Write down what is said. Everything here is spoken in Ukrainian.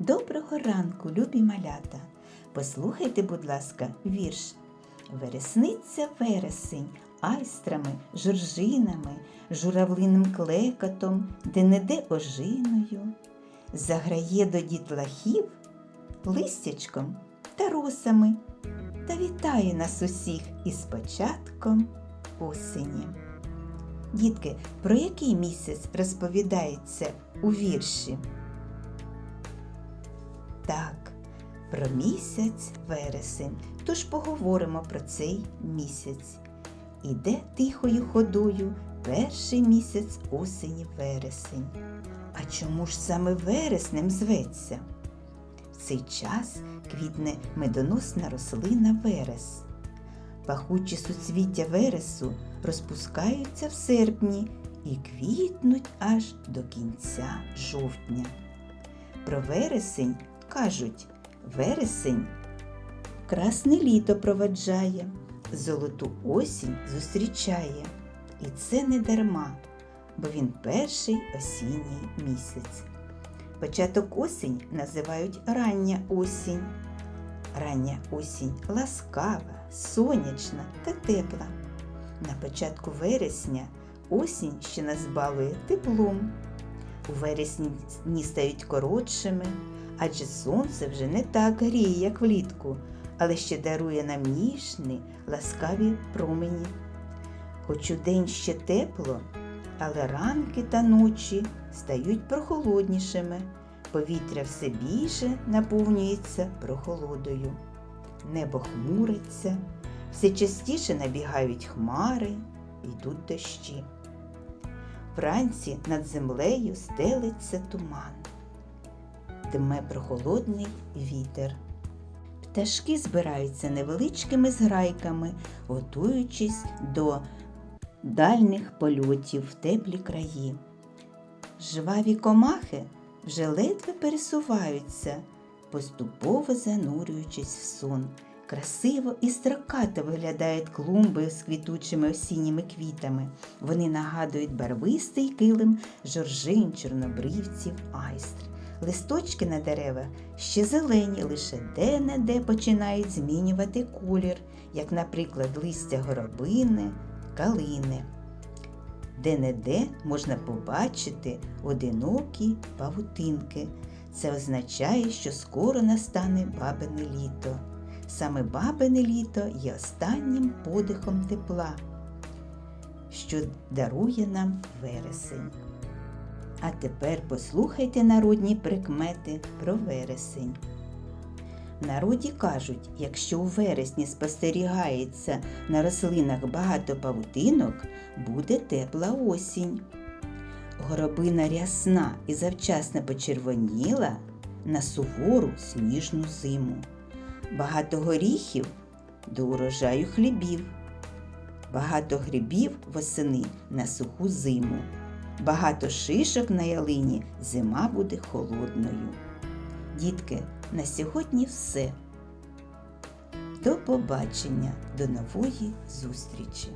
Доброго ранку, любі малята. Послухайте, будь ласка, вірш. Вересниця вересень, айстрами, жоржинами, журавлиним клекотом, де-не-де ожиною. Заграє до дітлахів листячком та росами та вітає нас усіх із початком осені. Дітки, про який місяць розповідається у вірші? Так, про місяць вересень. Тож поговоримо про цей місяць. Іде тихою ходою перший місяць осені вересень. А чому ж саме вереснем зветься? В цей час квітне медоносна рослина верес. Пахучі суцвіття вересу розпускаються в серпні і квітнуть аж до кінця жовтня. Про вересень кажуть, вересень красне літо проведжає, золоту осінь зустрічає. І це не дарма, бо він перший осінній місяць. Початок осінь називають рання осінь. Рання осінь ласкава, сонячна та тепла. На початку вересня осінь ще нас балує теплом. У вересні дні стають коротшими, адже сонце вже не так гріє, як влітку, але ще дарує нам ніжні, ласкаві промені. Хоч у день ще тепло, але ранки та ночі стають прохолоднішими, повітря все більше наповнюється прохолодою. Небо хмуриться, все частіше набігають хмари, йдуть дощі. Вранці над землею стелиться туман, дме прохолодний вітер. Пташки збираються невеличкими зграйками, готуючись до дальніх польотів в теплі краї. Жваві комахи вже ледве пересуваються, поступово занурюючись в сон. Красиво і строкато виглядають клумби з квітучими осінніми квітами. Вони нагадують барвистий килим жоржин, чорнобривців, айстр. Листочки на деревах ще зелені, лише де-не-де починають змінювати колір, як, наприклад, листя горобини, калини. Де-не-де можна побачити одинокі павутинки. Це означає, що скоро настане бабине літо. Саме бабине літо є останнім подихом тепла, що дарує нам вересень. А тепер послухайте народні прикмети про вересень. Народі кажуть, якщо у вересні спостерігається на рослинах багато павутинок, буде тепла осінь. Горобина рясна і завчасно почервоніла на сувору сніжну зиму. Багато горіхів до урожаю хлібів. Багато грибів восени на суху зиму. Багато шишок на ялині зима буде холодною. Дітки, на сьогодні все. До побачення, до нової зустрічі!